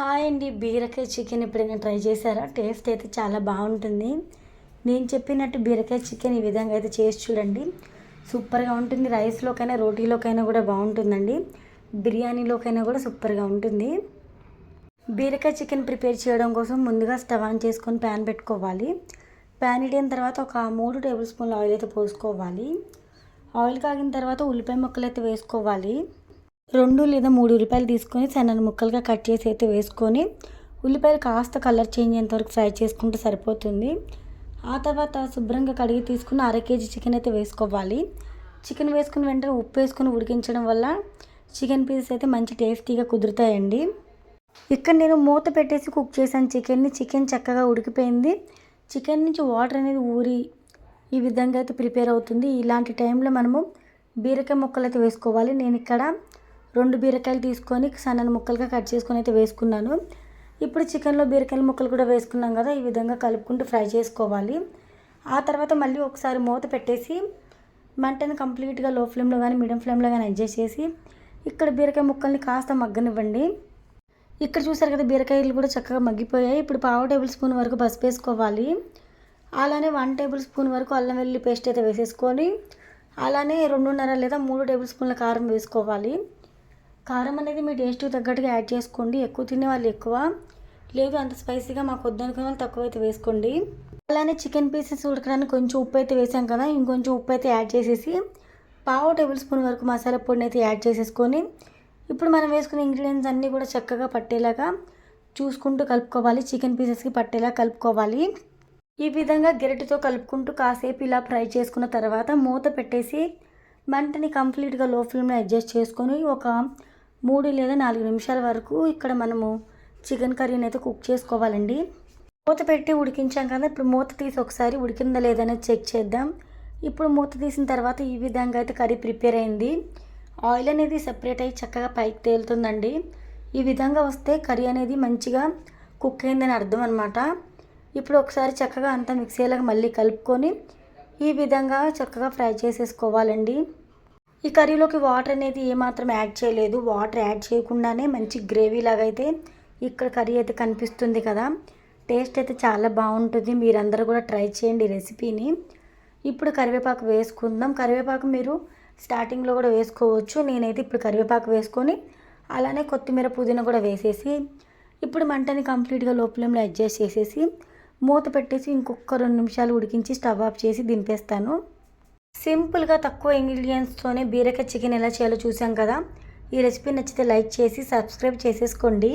Hi అండి. బీరకాయ chicken ఎప్పుడైనా ట్రై చేశారా? టేస్ట్ అయితే చాలా బాగుంటుంది. నేను చెప్పినట్టు బీరకాయ చికెన్ ఈ విధంగా అయితే చేసి చూడండి. సూపర్గా ఉంటుంది. రైస్లోకైనా రోటీలోకైనా కూడా బాగుంటుందండి. బిర్యానీలోకైనా కూడా సూపర్గా ఉంటుంది. బీరకాయ చికెన్ ప్రిపేర్ చేయడం కోసం ముందుగా స్టవ్ ఆన్ చేసుకొని ప్యాన్ పెట్టుకోవాలి. ప్యాన్ ఇడిన తర్వాత ఒక మూడు టేబుల్ స్పూన్ల ఆయిల్ అయితే పోసుకోవాలి. ఆయిల్ కాగిన తర్వాత ఉల్లిపాయ ముక్కలు అయితే వేసుకోవాలి. రెండు లేదా మూడు ఉల్లిపాయలు తీసుకొని సన్నని ముక్కలుగా కట్ చేసి అయితే వేసుకొని ఉల్లిపాయలు కాస్త కలర్ చేంజ్ అయ్యేంతవరకు ఫ్రై చేసుకుంటే సరిపోతుంది. ఆ తర్వాత శుభ్రంగా కడిగి తీసుకుని అర కేజీ చికెన్ అయితే వేసుకోవాలి. చికెన్ వేసుకుని వెంటనే ఉప్పు వేసుకొని ఉడికించడం వల్ల చికెన్ పీసెస్ అయితే మంచి టేస్టీగా కుదురుతాయండి. ఇక్కడ నేను మూత పెట్టేసి కుక్ చేశాను. చికెన్ని చికెన్ చక్కగా ఉడికిపోయింది. చికెన్ నుంచి వాటర్ అనేది ఊరి ఈ విధంగా అయితే ప్రిపేర్ అవుతుంది. ఇలాంటి టైంలో మనము బీరకాయ ముక్కలు అయితే వేసుకోవాలి. నేను ఇక్కడ రెండు బీరకాయలు తీసుకొని సన్నని ముక్కలుగా కట్ చేసుకొని అయితే వేసుకున్నాను. ఇప్పుడు చికెన్లో బీరకాయల ముక్కలు కూడా వేసుకున్నాం కదా ఈ విధంగా కలుపుకుంటూ ఫ్రై చేసుకోవాలి. ఆ తర్వాత మళ్ళీ ఒకసారి మూత పెట్టేసి మంటను కంప్లీట్గా లో ఫ్లేమ్లో కానీ మీడియం ఫ్లేమ్లో కానీ అడ్జస్ట్ చేసి ఇక్కడ బీరకాయ ముక్కల్ని కాస్త మగ్గనివ్వండి. ఇక్కడ చూసారు కదా బీరకాయలు కూడా చక్కగా మగ్గిపోయాయి. ఇప్పుడు పావు టేబుల్ స్పూన్ వరకు పసుపు వేసుకోవాలి. అలానే వన్ టేబుల్ స్పూన్ వరకు అల్లం వెల్లుల్లి పేస్ట్ అయితే వేసేసుకొని అలానే రెండున్నర లేదా మూడు టేబుల్ స్పూన్ల కారం వేసుకోవాలి. కారం అనేది మీ టేస్ట్కి తగ్గట్టుగా యాడ్ చేసుకోండి. ఎక్కువ తినే వాళ్ళు ఎక్కువ. లేదు అంత స్పైసీగా మాకు వద్దనుకునే వాళ్ళు తక్కువ అయితే వేసుకోండి. అలానే చికెన్ పీసెస్ ఉడకడానికి కొంచెం ఉప్పు అయితే వేసాం కదా ఇంకొంచెం ఉప్పు అయితే యాడ్ చేసేసి పావు టేబుల్ స్పూన్ వరకు మసాలా పొడిని అయితే యాడ్ చేసేసుకొని ఇప్పుడు మనం వేసుకునే ఇంగ్రీడియంట్స్ అన్నీ కూడా చక్కగా పట్టేలాగా చూసుకుంటూ కలుపుకోవాలి. చికెన్ పీసెస్కి పట్టేలా కలుపుకోవాలి. ఈ విధంగా గెరటితో కలుపుకుంటూ కాసేపు ఇలా ఫ్రై చేసుకున్న తర్వాత మూత పెట్టేసి మంటని కంప్లీట్గా లో ఫ్లేమ్లో అడ్జస్ట్ చేసుకొని ఒక మూడు లేదా నాలుగు నిమిషాల వరకు ఇక్కడ మనము చికెన్ కర్రీని అయితే కుక్ చేసుకోవాలండి. మూత పెట్టి ఉడికించాం కదా ఇప్పుడు మూత తీసి ఒకసారి ఉడికిందా లేదనేది చెక్ చేద్దాం. ఇప్పుడు మూత తీసిన తర్వాత ఈ విధంగా అయితే కర్రీ ప్రిపేర్ అయింది. ఆయిల్ అనేది సెపరేట్ అయ్యి చక్కగా పైకి తేలుతుందండి. ఈ విధంగా వస్తే కర్రీ అనేది మంచిగా కుక్ అయిందని అర్థం అనమాట ఇప్పుడు ఒకసారి చక్కగా అంతా మిక్సీలాగా మళ్ళీ కలుపుకొని ఈ విధంగా చక్కగా ఫ్రై చేసేసుకోవాలండి. ఈ కర్రీలోకి వాటర్ అనేది ఏమాత్రం యాడ్ చేయలేదు. వాటర్ యాడ్ చేయకుండానే మంచి గ్రేవీ లాగా అయితే ఇక్కడ కర్రీ అయితే కనిపిస్తుంది కదా. టేస్ట్ అయితే చాలా బాగుంటుంది. మీరందరూ కూడా ట్రై చేయండి రెసిపీని. ఇప్పుడు కరివేపాకు వేసుకుందాం. కరివేపాకు మీరు స్టార్టింగ్లో కూడా వేసుకోవచ్చు. నేనైతే ఇప్పుడు కరివేపాకు వేసుకొని అలానే కొత్తిమీర పుదీనా కూడా వేసేసి ఇప్పుడు మంటని కంప్లీట్గా లోపలంలో అడ్జస్ట్ చేసేసి మూత పెట్టేసి ఇంకొక రెండు నిమిషాలు ఉడికించి స్టవ్ ఆఫ్ చేసి దింపేస్తాను. సింపుల్గా తక్కువ ఇంగ్రీడియంట్స్తోనే బీరకాయ చికెన్ ఎలా చేయాలో చూసాం కదా. ఈ రెసిపీ నచ్చితే లైక్ చేసి సబ్స్క్రైబ్ చేసేసుకోండి.